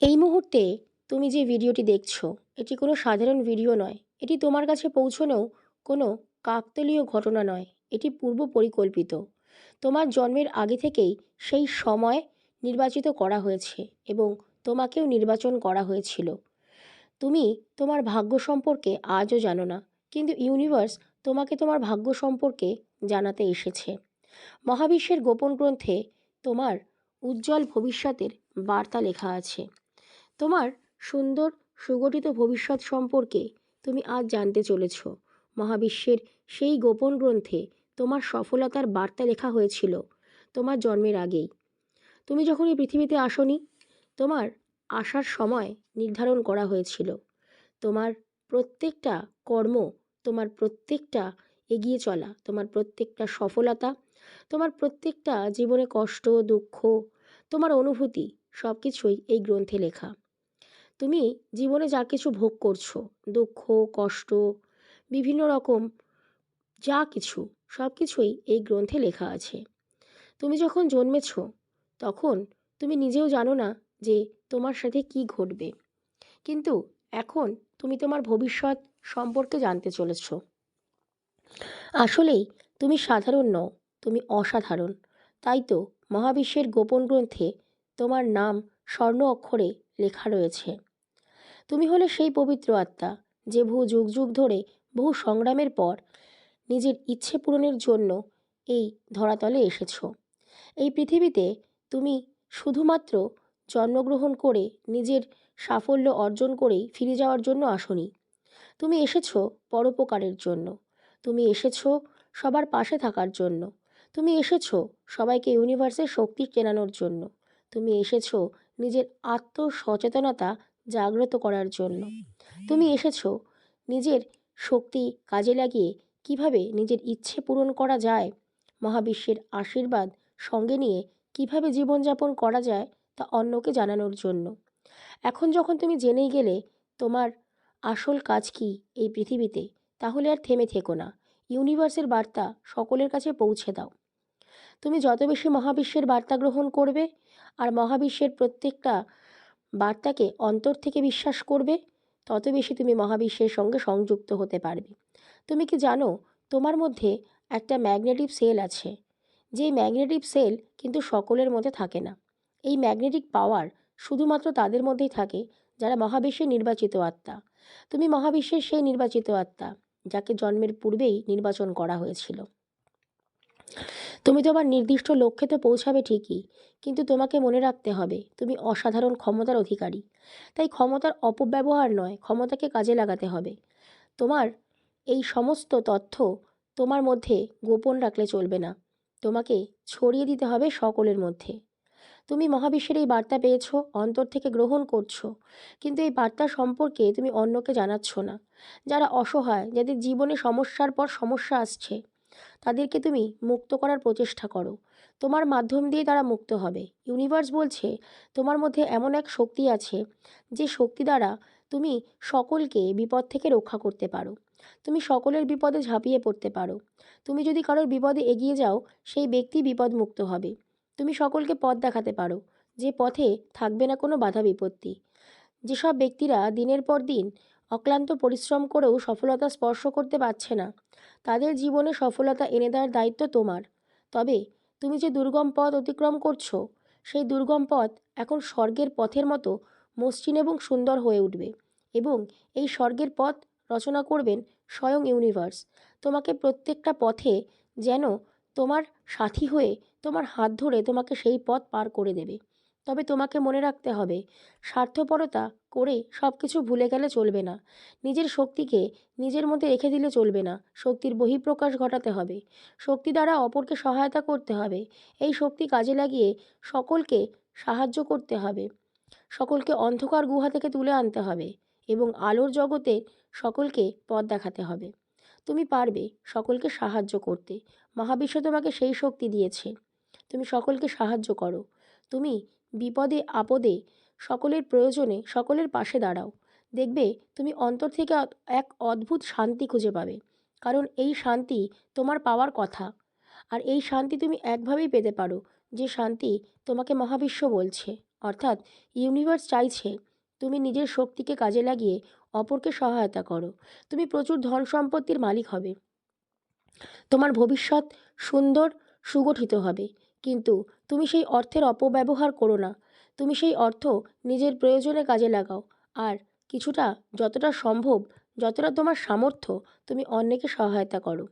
এই মুহূর্তে তুমি যে ভিডিওটি দেখছ, এটি কোনো সাধারণ ভিডিও নয়। এটি তোমার কাছে পৌঁছানোও কোনো কাকতলীয় ঘটনা নয়। এটি পূর্ব পরিকল্পিত। তোমার জন্মের আগে থেকেই সেই সময় নির্বাচিত করা হয়েছে এবং তোমাকেও নির্বাচন করা হয়েছিল। তুমি তোমার ভাগ্য সম্পর্কে আজও জানো না, কিন্তু ইউনিভার্স তোমাকে তোমার ভাগ্য সম্পর্কে জানাতে এসেছে। মহাবিশ্বের গোপন গ্রন্থে তোমার উজ্জ্বল ভবিষ্যতের বার্তা লেখা আছে। তোমার সুন্দর সুগঠিত ভবিষ্যৎ সম্পর্কে তুমি আজ জানতে চলেছ। মহাবিশ্বের সেই গোপন গ্রন্থে তোমার সফলতার বার্তা লেখা হয়েছিল তোমার জন্মের আগেই। তুমি যখন এই পৃথিবীতে আসনি, তোমার আসার সময় নির্ধারণ করা হয়েছিল। তোমার প্রত্যেকটা কর্ম, তোমার প্রত্যেকটা এগিয়ে চলা, তোমার প্রত্যেকটা সফলতা, তোমার প্রত্যেকটা জীবনে কষ্ট, দুঃখ, তোমার অনুভূতি সব কিছুই এই গ্রন্থে লেখা। তুমি জীবনে যা কিছু ভোগ করছ, দুঃখ, কষ্ট, বিভিন্ন রকম যা কিছু, সব কিছুই এই গ্রন্থে লেখা আছে। তুমি যখন জন্মেছ, তখন তুমি নিজেও জানো না যে তোমার সাথে কি ঘটবে। কিন্তু এখন তুমি তোমার ভবিষ্যৎ সম্পর্কে জানতে চলেছ। আসলেই তুমি সাধারণ নও, তুমি অসাধারণ। তাই তো মহাবিশ্বের গোপন গ্রন্থে তোমার নাম স্বর্ণ অক্ষরে লেখা রয়েছে। তুমি হলে সেই পবিত্র আত্মা, যে বহু যুগ যুগ ধরে বহু সংগ্রামের পর নিজের ইচ্ছে পূরণের জন্য এই ধরাতলে এসেছ। এই পৃথিবীতে তুমি শুধুমাত্র জন্মগ্রহণ করে নিজের সাফল্য অর্জন করেই ফিরে যাওয়ার জন্য আসনি। তুমি এসেছ পরোপকারের জন্য। তুমি এসেছ সবার পাশে থাকার জন্য। তুমি এসেছ সবাইকে ইউনিভার্সের শক্তি চেনানোর জন্য। তুমি এসেছ নিজের আত্মসচেতনতা জাগ্রত করার জন্য। তুমি এসেছ। নিজের শক্তি কাজে লাগিয়ে কীভাবে নিজের ইচ্ছে পূরণ করা যায়? মহাবিশ্বের আশীর্বাদ সঙ্গে নিয়ে কীভাবে জীবনযাপন করা যায় তা অন্যকে জানানোর জন্য। এখন যখন তুমি জেনেই গেলে তোমার আসল কাজ কি এই পৃথিবীতে, তাহলে আর থেমে থেকো না। ইউনিভার্সের বার্তা সকলের কাছে পৌঁছে দাও। তুমি যত বেশি মহাবিশ্বের বার্তা গ্রহণ করবে, আর মহাবিশ্বের প্রত্যেকটা বার্তাকে অন্তর থেকে বিশ্বাস করবে, তত বেশি তুমি মহাবিশ্বের সঙ্গে সংযুক্ত হতে পারবে। তুমি কি জানো, তোমার মধ্যে একটা ম্যাগনেটিক সেল আছে। যেই ম্যাগনেটিক সেল কিন্তু সকলের মধ্যে থাকে না। এই ম্যাগনেটিক পাওয়ার শুধুমাত্র তাদের মধ্যেই থাকে, যারা মহাবিশ্বের নির্বাচিত আত্মা। তুমি মহাবিশ্বের সেই নির্বাচিত আত্মা, যাকে জন্মের পূর্বেই নির্বাচন করা হয়েছিল। তুমি তোমার নির্দিষ্ট লক্ষ্যে তো পৌঁছাবে ঠিকই, কিন্তু তোমাকে মনে রাখতে হবে, তুমি অসাধারণ ক্ষমতার অধিকারী। তাই ক্ষমতার অপব্যবহার নয়, ক্ষমতাকে কাজে লাগাতে হবে। তোমার এই সমস্ত তথ্য তোমার মধ্যে গোপন রাখলে চলবে না, তোমাকে ছড়িয়ে দিতে হবে সকলের মধ্যে। তুমি মহাবিশ্বের এই বার্তা পেয়েছ, অন্তর থেকে গ্রহণ করছ, কিন্তু এই বার্তা সম্পর্কে তুমি অন্যকে জানাচ্ছ না, যারা অসহায়, যাদের জীবনে সমস্যার পর সমস্যা আসছে। তাদেরকে তুমি মুক্ত করার প্রচেষ্টা করো। তোমার মাধ্যম দিয়ে তারা মুক্ত হবে। ইউনিভার্স বলছে, তোমার মধ্যে এমন এক শক্তি আছে, যে শক্তি দ্বারা তুমি সকলকে বিপদ থেকে রক্ষা করতে পারো। তুমি সকলের বিপদে ঝাঁপিয়ে পড়তে পারো। তুমি যদি কারোর বিপদে এগিয়ে যাও, সেই ব্যক্তি বিপদ মুক্ত হবে। তুমি সকলকে পথ দেখাতে পারো, যে পথে থাকবে না কোনো বাধা বিপত্তি। যেসব ব্যক্তিরা দিনের পর দিন অক্লান্ত পরিশ্রম করেও সফলতা স্পর্শ করতে পারছে না। তাদের জীবনে সফলতা এনে দেওয়ার দায়িত্ব তোমার। তবে তুমি যে দুর্গম পথ অতিক্রম করছ, সেই দুর্গম পথ এখন স্বর্গের পথের মতো মসৃণ এবং সুন্দর হয়ে উঠবে এবং এই স্বর্গের পথ রচনা করবেন স্বয়ং ইউনিভার্স। তোমাকে প্রত্যেকটা পথে যেন তোমার সাথী হয়ে তোমার হাত ধরে তোমাকে সেই পথ পার করে দেবে। তবে তোমাকে মনে রাখতে হবে, স্বার্থপরতা করে সব কিছু ভুলে গেলে চলবে না। নিজের শক্তিকে নিজের মধ্যে রেখে দিলে চলবে না। শক্তির বহিঃপ্রকাশ ঘটাতে হবে। শক্তি দ্বারা অপরকে সহায়তা করতে হবে। এই শক্তি কাজে লাগিয়ে সকলকে সাহায্য করতে হবে। সকলকে অন্ধকার গুহা থেকে তুলে আনতে হবে এবং আলোর জগতে সকলকে পথ দেখাতে হবে। তুমি পারবে সকলকে সাহায্য করতে। মহাবিশ্ব তোমাকে সেই শক্তি দিয়েছে। তুমি সকলকে সাহায্য করো। তুমি বিপদে, আপদে, সকলের প্রয়োজনে সকলের পাশে দাঁড়াও। দেখবে তুমি অন্তর থেকে এক অদ্ভুত শান্তি খুঁজে পাবে। কারণ এই শান্তি তোমার পাওয়ার কথা। আর এই শান্তি তুমি একভাবেই পেতে পারো, যে শান্তি তোমাকে মহাবিশ্ব বলছে। অর্থাৎ ইউনিভার্স চাইছে তুমি নিজের শক্তিকে কাজে লাগিয়ে অপরকে সহায়তা করো। তুমি প্রচুর ধন সম্পত্তির মালিক হবে। তোমার ভবিষ্যৎ সুন্দর, সুগঠিত হবে। কিন্তু তুমি সেই অর্থের অপব্যবহার করো না। তুমি সেই অর্থ নিজের প্রয়োজনে কাজে লাগাও। আর কিছুটা যতটা সম্ভব, যতটা তোমার সামর্থ্য, তুমি অন্যকে সহায়তা করো।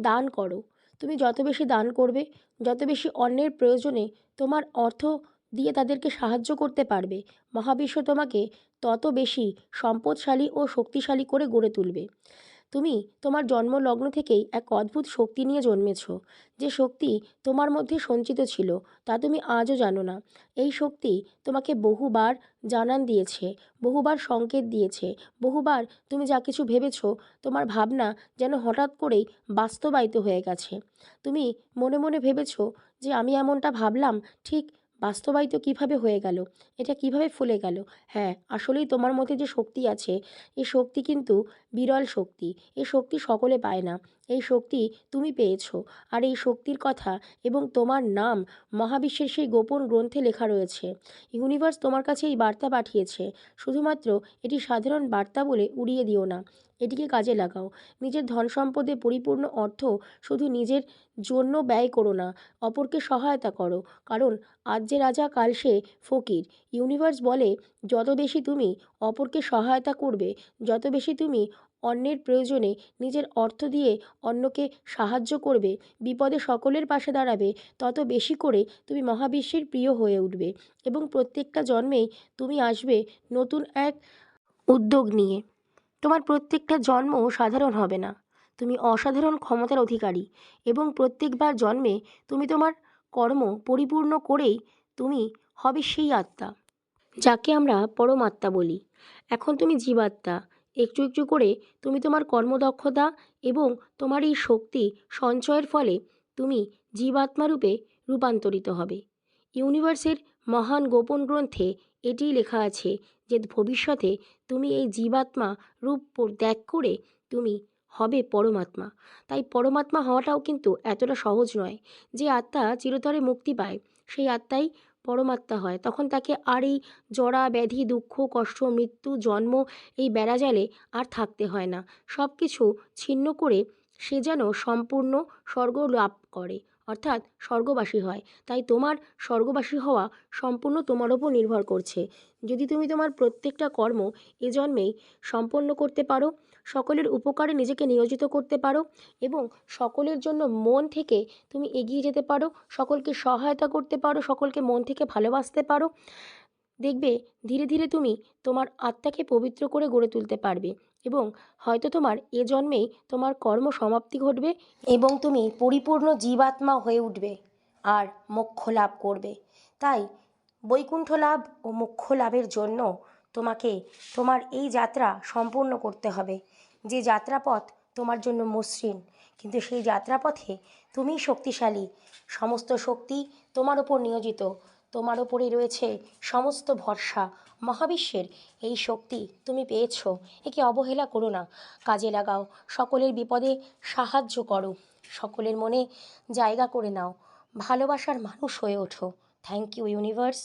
দান করো। তুমি যত বেশি দান করবে, যত বেশি অন্যের প্রয়োজনে তোমার অর্থ দিয়ে তাদেরকে সাহায্য করতে পারবে, মহাবিশ্ব তোমাকে তত বেশি সম্পদশালী ও শক্তিশালী করে গড়ে তুলবে। তুমি তোমার জন্মলগ্ন থেকেই এক অদ্ভুত শক্তি নিয়ে জন্মেছ। যে শক্তি তোমার মধ্যে সঞ্চিত ছিল, তা তুমি আজও জানো না। এই শক্তি তোমাকে বহুবার জানান দিয়েছে, বহুবার সংকেত দিয়েছে, বহুবার তুমি যা কিছু ভেবেছ, তোমার ভাবনা যেন হঠাৎ করেই বাস্তবায়িত হয়ে গেছে। তুমি মনে মনে ভেবেছ যে আমি এমনটা ভাবলাম, ঠিক বাস্তবায়িত কীভাবে হয়ে গেল? এটা কীভাবে ফুলে গেল? হ্যাঁ আসলেই তোমার মধ্যে যে শক্তি আছে, এ শক্তি কিন্তু বিরল শক্তি। এ শক্তি সকলে পায় না। এই শক্তি তুমি পেয়েছ। আর এই শক্তির কথা এবং তোমার নাম মহাবিশ্বের সেই গোপন গ্রন্থে লেখা রয়েছে। ইউনিভার্স তোমার কাছে এই বার্তা পাঠিয়েছে। শুধুমাত্র এটি সাধারণ বার্তা বলে উড়িয়ে দিও না। এটিকে কাজে লাগাও। নিজের ধন সম্পদে পরিপূর্ণ অর্থ শুধু নিজের জন্য ব্যয় করো না, অপরকে সহায়তা করো। কারণ আজ যে রাজা, কাল সে ফকির। ইউনিভার্স বলে, যত বেশি তুমি অপরকে সহায়তা করবে, যত বেশি তুমি অন্যের প্রয়োজনে নিজের অর্থ দিয়ে অন্যকে সাহায্য করবে, বিপদে সকলের পাশে দাঁড়াবে, তত বেশি করে তুমি মহাবিশ্বের প্রিয় হয়ে উঠবে এবং প্রত্যেকটা জন্মেই তুমি আসবে নতুন এক উদ্যোগ নিয়ে। তোমার প্রত্যেকটা জন্ম সাধারণ হবে না। তুমি অসাধারণ ক্ষমতার অধিকারী এবং প্রত্যেকবার জন্মে তুমি তোমার কর্ম পরিপূর্ণ করেই তুমি হবে সেই আত্মা, যাকে আমরা পরমাত্মা বলি। এখন তুমি জীবাত্মা। একটু একটু করে তুমি তোমার কর্মদক্ষতা এবং তোমার এই শক্তি সঞ্চয়ের ফলে তুমি জীবাত্মা রূপে রূপান্তরিত হবে। ইউনিভার্সের মহান গোপন গ্রন্থে এটিই লেখা আছে যে ভবিষ্যতে তুমি এই জীবাত্মা রূপ ত্যাগ করে তুমি হবে পরমাত্মা। তাই পরমাত্মা হওয়াটাও কিন্তু এতটা সহজ নয় যে আত্মা চিরতরে মুক্তি পায়। সেই আত্মাই পরমাত্মা হয়। তখন তাকে আর এই জরা, ব্যাধি, দুঃখ, কষ্ট, মৃত্যু, জন্ম এই বেড়াজালে আর থাকতে হয় না। সব কিছু ছিন্ন করে সে যেন সম্পূর্ণ স্বর্গ লাভ করে, অর্থাৎ স্বর্গবাসী হয়। তাই তোমার স্বর্গবাসী হওয়া সম্পূর্ণ তোমার ওপর নির্ভর করছে। যদি তুমি তোমার প্রত্যেকটা কর্ম এ জন্মেই সম্পন্ন করতে পারো সকলের উপকারে নিজেকে নিয়োজিত করতে পারো এবং সকলের জন্য মন থেকে তুমি এগিয়ে যেতে পারো, সকলকে সহায়তা করতে পারো, সকলকে মন থেকে ভালোবাসতে পারো। দেখবে ধীরে ধীরে তুমি তোমার আত্মাকে পবিত্র করে গড়ে তুলতে পারবে এবং হয়তো তোমার এ জন্মেই তোমার কর্ম সমাপ্তি ঘটবে এবং তুমি পরিপূর্ণ জীবাত্মা হয়ে উঠবে আর মোক্ষ লাভ করবে। তাই বৈকুণ্ঠ লাভ ও মোক্ষ লাভের জন্য তোমাকে তোমার এই যাত্রা সম্পূর্ণ করতে হবে। যে যাত্রাপথ তোমার জন্য মসৃণ, কিন্তু সেই যাত্রাপথে তুমিই শক্তিশালী। সমস্ত শক্তি তোমার ওপর নিয়োজিত, তোমার ওপরে রয়েছে সমস্ত ভরসা। মহাবিশ্বের এই শক্তি তুমি পেয়েছ, একে অবহেলা করো না। কাজে লাগাও, সকলের বিপদে সাহায্য করো, সকলের মনে জায়গা করে নাও। ভালোবাসার মানুষ হয়ে ওঠো। Thank you universe